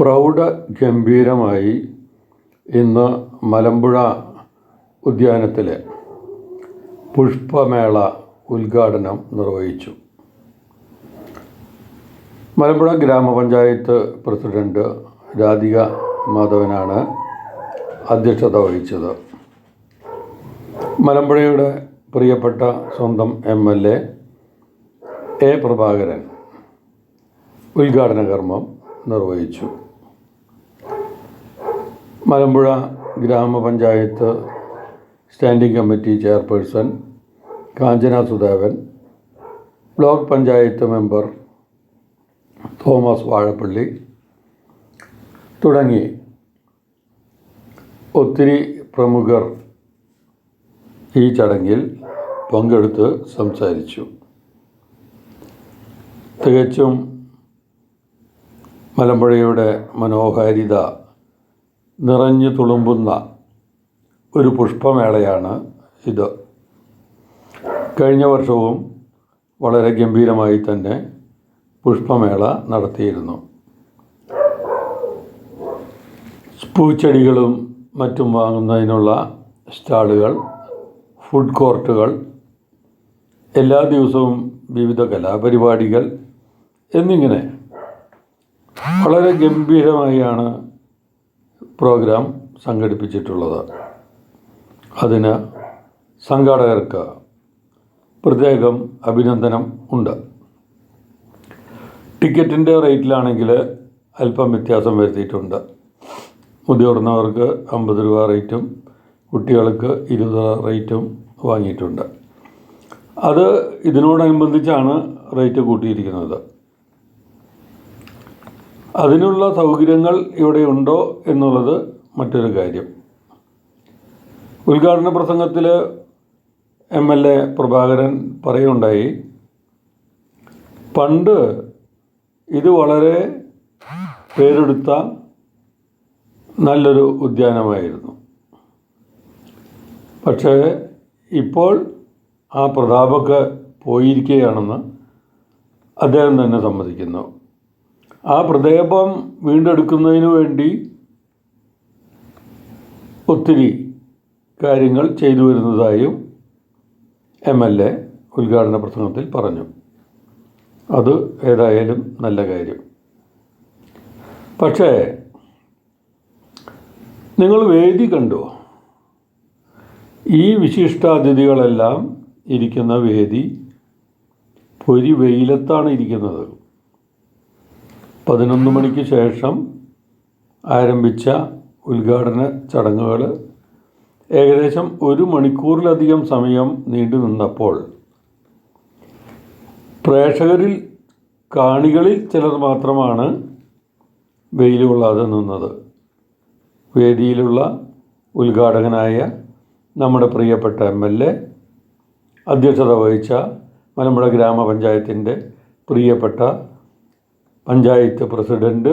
പ്രൗഢഗംഭീരമായി ഇന്ന് മലമ്പുഴ ഉദ്യാനത്തിലെ പുഷ്പമേള ഉദ്ഘാടനം നിർവഹിച്ചു. മലമ്പുഴ ഗ്രാമപഞ്ചായത്ത് പ്രസിഡന്റ് രാധിക മാധവനാണ് അധ്യക്ഷത വഹിച്ചത്. മലമ്പുഴയുടെ പ്രിയപ്പെട്ട സ്വന്തം M L A A Prabhakaran ഉദ്ഘാടന കർമ്മം നിർവഹിച്ചു. മലമ്പുഴ ഗ്രാമപഞ്ചായത്ത് standing committee chairperson Kanchana Sudevan block panchayat member Thomas Vazhappally തുടങ്ങി ഒത്തിരി പ്രമുഖർ ഈ ചടങ്ങിൽ പങ്കെടുത്ത് സംസാരിച്ചു. തികച്ചും മലമ്പുഴയുടെ മനോഹാരിത നിറഞ്ഞു തുളുമ്പുന്ന ഒരു പുഷ്പമേളയാണ് ഇത്. കഴിഞ്ഞ വർഷവും വളരെ ഗംഭീരമായി തന്നെ പുഷ്പമേള നടത്തിയിരുന്നു. പൂച്ചെടികളും മറ്റും വാങ്ങുന്നതിനുള്ള സ്റ്റാളുകൾ ഫുഡ് കോർട്ടുകൾ എല്ലാ ദിവസവും വിവിധ കലാപരിപാടികൾ എന്നിങ്ങനെ വളരെ ഗംഭീരമായാണ് പ്രോഗ്രാം സംഘടിപ്പിച്ചിട്ടുള്ളത്. അതിന് സംഘാടകർക്ക് പ്രത്യേകം അഭിനന്ദനം ഉണ്ട്. ടിക്കറ്റിന്റെ റേറ്റിലാണെങ്കിൽ അല്പം വ്യത്യാസം വരുത്തിയിട്ടുണ്ട്. മുതിർന്നവർക്ക് അമ്പത് രൂപ റേറ്റും കുട്ടികൾക്ക് ഇരുപത് റേറ്റും വാങ്ങിയിട്ടുണ്ട്. അത് ഇതിനോടനുബന്ധിച്ചാണ് റേറ്റ് കൂട്ടിയിരിക്കുന്നത്. അതിനുള്ള സൗകര്യങ്ങൾ ഇവിടെ ഉണ്ടോ എന്നുള്ളത് മറ്റൊരു കാര്യം. ഉദ്ഘാടന പ്രസംഗത്തിൽ എം എൽ എ പ്രഭാകരൻ പറയുണ്ടായി പണ്ട് ഇത് വളരെ പേരെടുത്ത നല്ലൊരു ഉദ്യാനമായിരുന്നു. പക്ഷേ ഇപ്പോൾ ആ പ്രതാപൊക്കെ പോയിരിക്കുകയാണെന്ന് അദ്ദേഹം തന്നെ സമ്മതിക്കുന്നു. ആ പ്രതാപം വീണ്ടെടുക്കുന്നതിന് വേണ്ടി ഒത്തിരി കാര്യങ്ങൾ ചെയ്തു വരുന്നതായും എം എൽ എ ഉദ്ഘാടന പ്രസംഗത്തിൽ പറഞ്ഞു. അത് ഏതായാലും നല്ല കാര്യം. പക്ഷേ നിങ്ങൾ വേദി കണ്ടോ? ഈ വിശിഷ്ടാതിഥികളെല്ലാം ഇരിക്കുന്ന വേദി പൊരി വെയിലത്താണ് ഇരിക്കുന്നത്. പതിനൊന്ന് മണിക്ക് ശേഷം ആരംഭിച്ച ഉദ്ഘാടന ചടങ്ങുകൾ ഏകദേശം ഒരു മണിക്കൂറിലധികം സമയം നീണ്ടു നിന്നപ്പോൾ പ്രേക്ഷകരിൽ കാണികളിൽ ചിലർ മാത്രമാണ് വെയിൽ കൊള്ളാതെ നിന്നത്. വേദിയിലുള്ള ഉദ്ഘാടകനായ നമ്മുടെ പ്രിയപ്പെട്ട എം എൽ എ അധ്യക്ഷത വഹിച്ച മലമ്പുഴ ഗ്രാമപഞ്ചായത്തിന്റെ പ്രിയപ്പെട്ട പഞ്ചായത്ത് പ്രസിഡന്റ്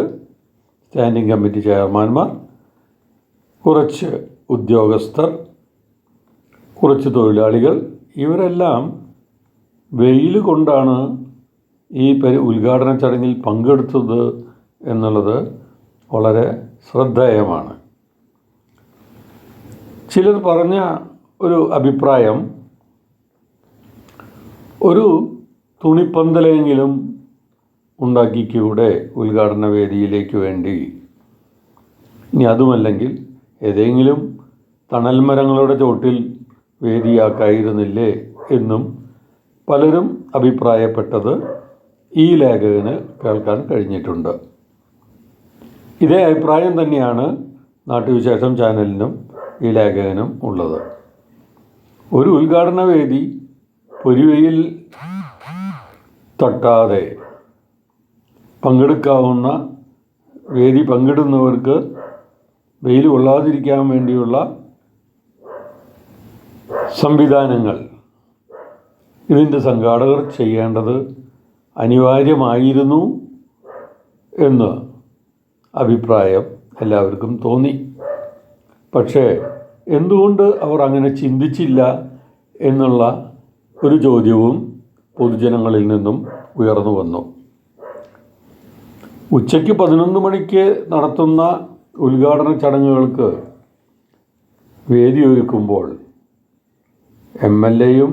സ്റ്റാൻഡിംഗ് കമ്മിറ്റി ചെയർമാൻമാർ കുറച്ച് ഉദ്യോഗസ്ഥർ കുറച്ച് തൊഴിലാളികൾ ഇവരെല്ലാം വെയിൽ കൊണ്ടാണ് ഈ പരി ഉദ്ഘാടന ചടങ്ങിൽ പങ്കെടുത്തത് എന്നുള്ളത് വളരെ ശ്രദ്ധേയമാണ്. ചിലർ പറഞ്ഞ ഒരു അഭിപ്രായം ഒരു തുണിപ്പന്തലെങ്കിലും ഉണ്ടാക്കിക്കൂടെ ഉദ്ഘാടന വേദിയിലേക്ക് വേണ്ടി. ഇനി അതുമല്ലെങ്കിൽ ഏതെങ്കിലും തണൽ മരങ്ങളുടെ ചോട്ടിൽ വേദിയാക്കായിരുന്നില്ലേ എന്നും പലരും അഭിപ്രായപ്പെട്ടത് ഈ ലേഖകന് കേൾക്കാൻ കഴിഞ്ഞിട്ടുണ്ട്. ഇതേ അഭിപ്രായം തന്നെയാണ് നാട്ടുവിശേഷം ചാനലിനും ഈ ലേഖകനും ഉള്ളത്. ഒരു ഉദ്ഘാടന വേദി പൊരുവയിൽ തട്ടാതെ പങ്കെടുക്കാവുന്ന വേദി പങ്കിടുന്നവർക്ക് വെയിൽ കൊള്ളാതിരിക്കാൻ വേണ്ടിയുള്ള സംവിധാനങ്ങൾ. ഇതിന്റെ സംഘാടകർ ചെയ്യേണ്ടത് അനിവാര്യമായിരുന്നു എന്ന് അഭിപ്രായം എല്ലാവർക്കും തോന്നി. പക്ഷേ എന്തുകൊണ്ട് അവർ അങ്ങനെ ചിന്തിച്ചില്ല എന്നുള്ള ഒരു ചോദ്യവും പൊതുജനങ്ങളിൽ നിന്നും ഉയർന്നു വന്നു. ഉച്ചയ്ക്ക് പതിനൊന്ന് മണിക്ക് നടത്തുന്ന ഉദ്ഘാടന ചടങ്ങുകൾക്ക് വേദിയൊരുക്കുമ്പോൾ എം എൽ എയും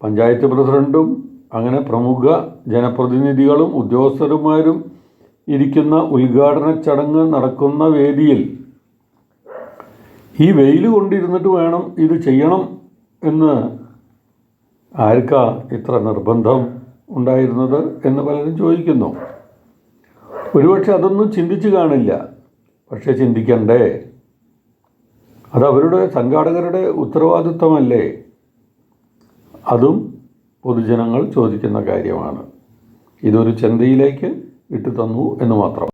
പഞ്ചായത്ത് പ്രസിഡന്റും അങ്ങനെ പ്രമുഖ ജനപ്രതിനിധികളും ഉദ്യോഗസ്ഥരുമാരും ഇരിക്കുന്ന ഉദ്ഘാടന ചടങ്ങ് നടക്കുന്ന വേദിയിൽ ഈ വെയിൽ കൊണ്ടിരുന്നിട്ട് വേണം ഇത് ചെയ്യണം എന്ന് ആർക്കാ ഇത്ര നിർബന്ധം ഉണ്ടായിരുന്നത് എന്ന് പലരും ചോദിക്കുന്നു. ഒരുപക്ഷെ അതൊന്നും ചിന്തിച്ചു കാണില്ല. പക്ഷെ ചിന്തിക്കണ്ടേ? അത് അവരുടെ സംഘാടകരുടെ ഉത്തരവാദിത്വമല്ലേ? അതും പൊതുജനങ്ങൾ ചോദിക്കുന്ന കാര്യമാണ്. ഇതൊരു ചിന്തയിലേക്ക് ഇട്ടു തന്നു എന്ന് മാത്രം.